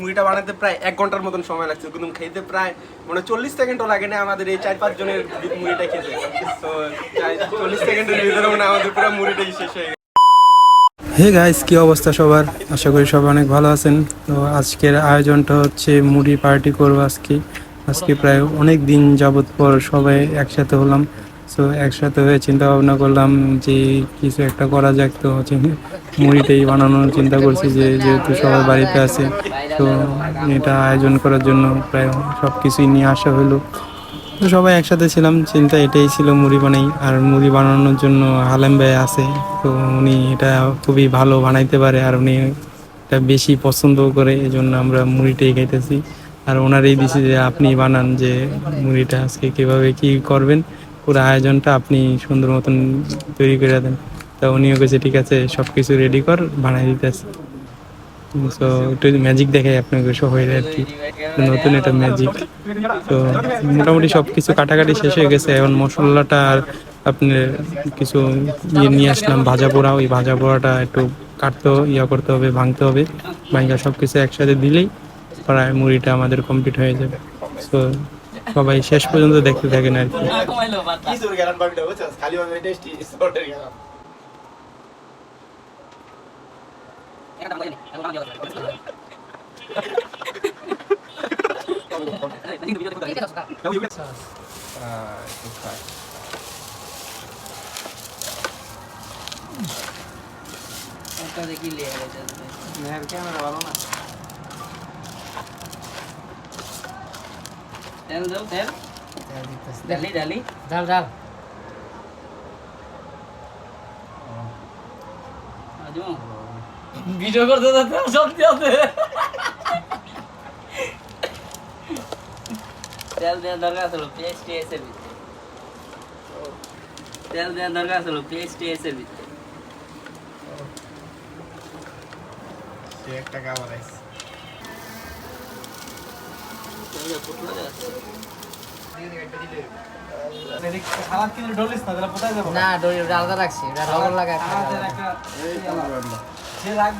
মুড়িটা বানাতে প্রায় এক ঘণ্টার মতন সময় লাগছে কিন্তু খেতে প্রায় মানে চল্লিশ সেকেন্ডও লাগে না আমাদের এই চার পাঁচ জনের মুড়িটা খেতে। তো চল্লিশ সেকেন্ডের ভিতরে মানে আমাদের পুরো মুড়িটাই শেষ হয়ে হে গাইস কি অবস্থা সবার? আশা করি সবাই অনেক ভালো আছেন। তো আজকের আয়োজনটা হচ্ছে মুড়ি পার্টি করব আজকে। আজকে প্রায় অনেক দিন যাবত পর সবাই একসাথে হলাম। তো একসাথে হয়ে চিন্তা ভাবনা করলাম যে কিছু একটা করা যাক তো, হচ্ছে মুড়িটাই বানানোর চিন্তা করছি যে যেহেতু সবাই বাড়িতে আছে, তো এটা আয়োজন করার জন্য প্রায় সব কিছুই নিয়ে আসা হলো। তো সবাই একসাথে ছিলাম, চিন্তা এটাই ছিল মুড়ি বানাই, আর মুড়ি বানানোর জন্য হালেম ভাই আছে, তো উনি এটা খুবই ভালো বানাইতে পারে, আর উনি এটা বেশি পছন্দ করে এই জন্য আমরা মুড়িটাই খাইতেছি। আর ওনারই দিছি যে আপনি বানান যে মুড়িটা আজকে কীভাবে কি করবেন পুরো আয়োজনটা আপনি সুন্দর মতন তৈরি করে দেন। তা উনিও কেছে ঠিক আছে সব কিছু রেডি কর, বানাই দিতেছে। তো একটু ম্যাজিক দেখাই আপনাকে সবাই আর কি। নতুন একটা ম্যাজিক তো মোটামুটি সব কিছু কাটাকাটি শেষ হয়ে গেছে। এখন মশলাটা আর আপনার কিছু ইয়ে নিয়ে আসলাম, ভাজা পোড়া। ওই ভাজা পোড়াটা একটু কাটতে ইয়া করতে হবে, ভাঙতে হবে। ভাঙা সব কিছু একসাথে দিলেই প্রায় মুড়িটা আমাদের কমপ্লিট হয়ে যাবে। তো সবাই শেষ পর্যন্ত দেখতে থাকেন আর কি। কিছুর গেলাম বাবিটা বুঝছস তেল দাও তেল। ডালি ডালি ডাল ডাল ভিডিও করতে তো তেল সত্যি আছে তেল দেওয়ার দরকার ছিল পেস্ট এসের ভিতরে। তেল দেওয়ার দরকার ছিল পেস্ট এসের ভিতরে। একটা খাবার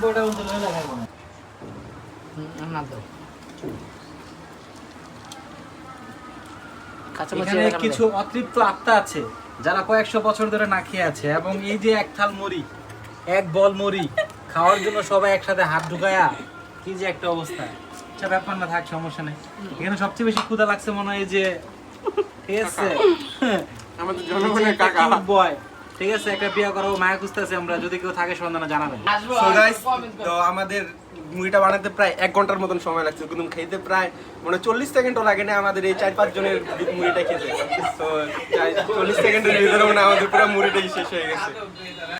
ওটা লবণ না। তো। এখানে কিছু অতৃপ্ত আত্মা আছে যারা কয়েকশো বছর ধরে না খেয়ে আছে এবং এই যে এক থাল মুড়ি এক বল মুড়ি খাওয়ার জন্য সবাই একসাথে হাত ঢুকায়া কি যে একটা অবস্থা। আচ্ছা ব্যাপার না থাক সমস্যা নেই। এখানে সবচেয়ে বেশি ক্ষুধা লাগছে মনে হয় যে ঠিক আছে? আমাদের জনগণের কাকা। বয় ঠিক আছে? একটা বিয়ে করাবো মায়া খুঁজতেছে আমরা যদি কেউ থাকে সন্ধানে জানাবেন। তো আমাদের মুড়িটা বানাতে প্রায় এক ঘণ্টার মতন সময় লাগছে কিন্তু খেতে প্রায় মানে চল্লিশ সেকেন্ডও লাগে না আমাদের এই চার পাঁচ জনের মুড়িটা খেতে। তো চল্লিশ সেকেন্ডের ভিতরে মানে আমাদের পুরো মুড়িটাই শেষ হয়ে গেছে।